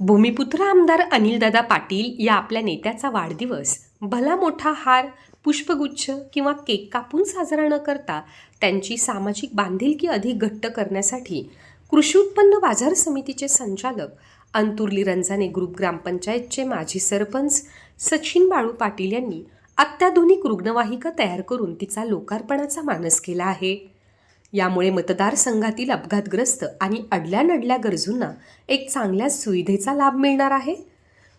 भूमिपुत्र आमदार अनिलदादा पाटील या आपल्या नेत्याचा वाढदिवस. भला मोठा हार पुष्पगुच्छ किंवा केक कापून साजरा न करता त्यांची सामाजिक बांधिलकी अधिक घट्ट करण्यासाठी कृषी उत्पन्न बाजार समितीचे संचालक अंतुर्ली रंजाने ग्रुप ग्रामपंचायतचे माजी सरपंच सचिन बाळू पाटील यांनी अत्याधुनिक रुग्णवाहिका तयार करून तिचा लोकार्पणाचा मानस केला आहे. यामुळे मतदारसंघातील अपघातग्रस्त आणि अडल्या नडल्या गरजूंना एक चांगल्या सुविधेचा लाभ मिळणार आहे.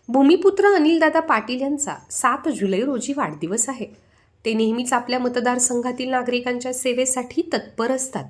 भूमिपुत्र अनिलदादा पाटील यांचा सात जुलै रोजी वाढदिवस आहे. ते नेहमीच आपल्या मतदारसंघातील नागरिकांच्या सेवेसाठी तत्पर असतात.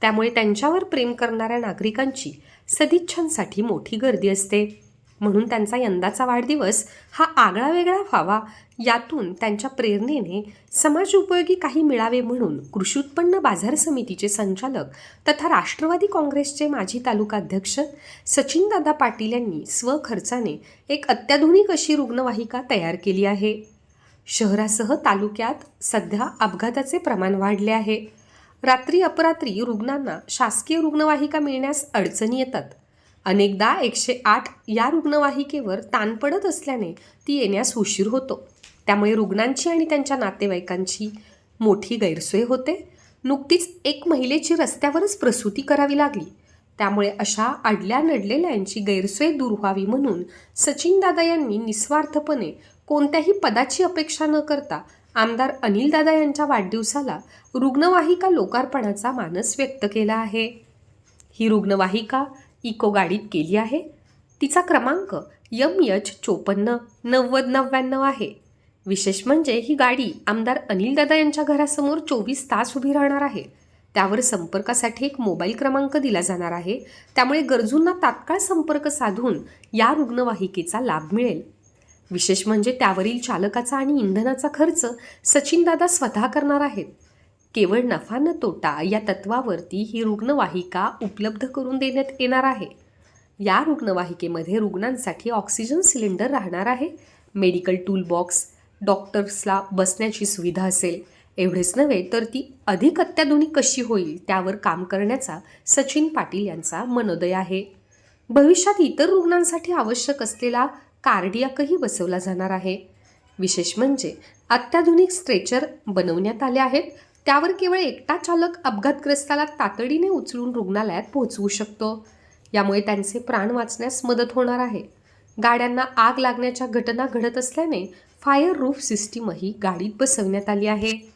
त्यामुळे त्यांच्यावर प्रेम करणाऱ्या नागरिकांची सदिच्छांसाठी मोठी गर्दी असते. म्हणून त्यांचा यंदाचा वाढदिवस हा आगळा वेगळा व्हावा यातून त्यांच्या प्रेरणेने समाज उपयोगी काही मिळावे म्हणून कृषी उत्पन्न बाजार समितीचे संचालक तथा राष्ट्रवादी काँग्रेसचे माजी तालुका अध्यक्ष सचिनदादा पाटील यांनी स्वखर्चाने एक अत्याधुनिक अशी रुग्णवाहिका तयार केली आहे. शहरासह तालुक्यात सध्या अपघाताचे प्रमाण वाढले आहे. रात्री अपरात्री रुग्णांना शासकीय रुग्णवाहिका मिळण्यास अडचणी येतात. अनेकदा एकशे आठ या रुग्णवाहिकेवर ताण पडत असल्याने ती येण्यास उशीर होतो. त्यामुळे रुग्णांची आणि त्यांच्या नातेवाईकांची मोठी गैरसोय होते. नुकतीच एक महिलेची रस्त्यावरच प्रसूती करावी लागली. त्यामुळे अशा अडल्या नडलेल्यांची गैरसोय दूर व्हावी म्हणून सचिनदादा यांनी निस्वार्थपणे कोणत्याही पदाची अपेक्षा न करता आमदार अनिलदादा यांच्या वाढदिवसाला रुग्णवाहिका लोकार्पणाचा मानस व्यक्त केला आहे. ही रुग्णवाहिका इको गाडीत केली आहे. तिचा क्रमांक यम यच चोपन्न नव्वद नव्याण्णव आहे. विशेष म्हणजे ही गाडी आमदार अनिलदादा यांच्या घरासमोर चोवीस तास उभी राहणार आहे. त्यावर संपर्कासाठी एक मोबाईल क्रमांक दिला जाणार आहे. त्यामुळे गरजूंना तात्काळ संपर्क साधून या रुग्णवाहिकेचा लाभ मिळेल. विशेष म्हणजे त्यावरील चालकाचा आणि इंधनाचा खर्च सचिनदादा स्वतः करणार आहेत. केवळ नफा न तोटा या तत्वावरती ही रुग्णवाहिका उपलब्ध करून देण्यात येणार आहे. या रुग्णवाहिकेमध्ये रुग्णांसाठी ऑक्सिजन सिलेंडर राहणार आहे. मेडिकल टूल बॉक्स डॉक्टर्सला बसण्याची सुविधा असेल. एवढेच नव्हे तर ती अधिक अत्याधुनिक कशी होईल त्यावर काम करण्याचा सचिन पाटील यांचा मनोदय आहे. भविष्यात इतर रुग्णांसाठी आवश्यक असलेला कार्डियाकही बसवला जाणार आहे. विशेष म्हणजे अत्याधुनिक स्ट्रेचर बनवण्यात आले आहेत. त्यावर केवळ एकटा चालक अपघातग्रस्ताला तातडीने उचलून रुग्णालयात पोहोचवू शकतो. यामुळे त्यांचे प्राण वाचण्यास मदत होणार आहे. गाड्यांना आग लागण्याच्या घटना घडत असल्याने फायर रूफ सिस्टीमही गाडीत बसवण्यात आली आहे.